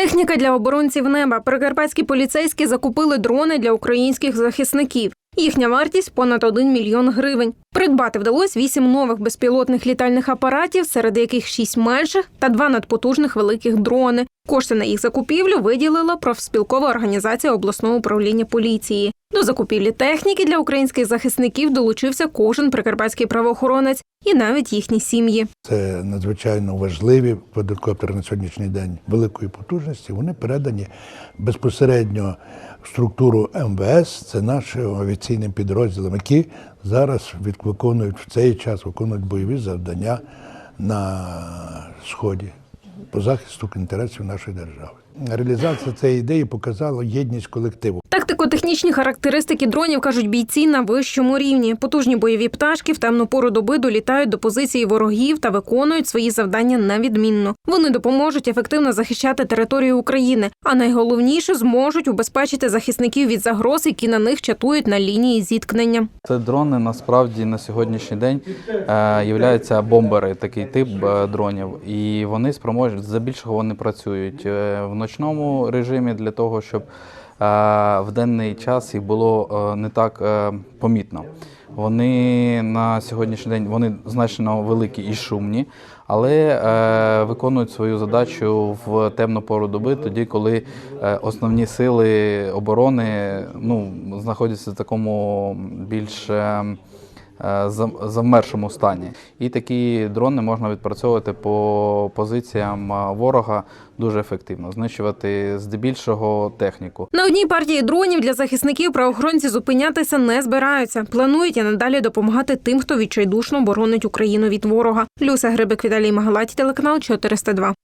Техніка для оборонців неба. Прикарпатські поліцейські закупили дрони для українських захисників. Їхня вартість понад 1 мільйон гривень. Придбати вдалося вісім нових безпілотних літальних апаратів, серед яких шість менших та два надпотужних великих дрони. Кошти на їх закупівлю виділила профспілкова організація обласного управління поліції. До закупівлі техніки для українських захисників долучився кожен прикарпатський правоохоронець і навіть їхні сім'ї. Це надзвичайно важливі квадрокоптери на сьогоднішній день великої потужності. Вони передані безпосередньо в структуру МВС. Це наші авіаційні підрозділи, які зараз виконують в цей час виконують бойові завдання на сході по захисту інтересів нашої держави. Реалізація цієї ідеї показала єдність колективу. Тактико-технічні характеристики дронів кажуть бійці на вищому рівні. Потужні бойові пташки в темну пору доби долітають до позиції ворогів та виконують свої завдання невідмінно. Вони допоможуть ефективно захищати територію України, а найголовніше зможуть убезпечити захисників від загроз, які на них чатують на лінії зіткнення. Це дрони насправді на сьогоднішній день е, являються бомбери, такий тип е, дронів, і вони спроможні здебільшого вони працюють е, в ночному режимі для того, щоб е, в денний час їх було е, не так е, помітно. Вони на сьогоднішній день вони значно великі і шумні, але е, виконують свою задачу в темну пору доби, тоді, коли основні сили оборони ну, знаходяться в такому більш е, завмершому стані. І такі дрони можна відпрацьовувати по позиціям е, ворога дуже ефективно, знищувати здебільшого техніку. На одній партії дронів для захисників правоохоронці зупинятися не збираються. Планують і надалі допомагати тим, хто відчайдушно боронить Україну від ворога. Люся Грибик, Віталій Магалаті, телеканал 402.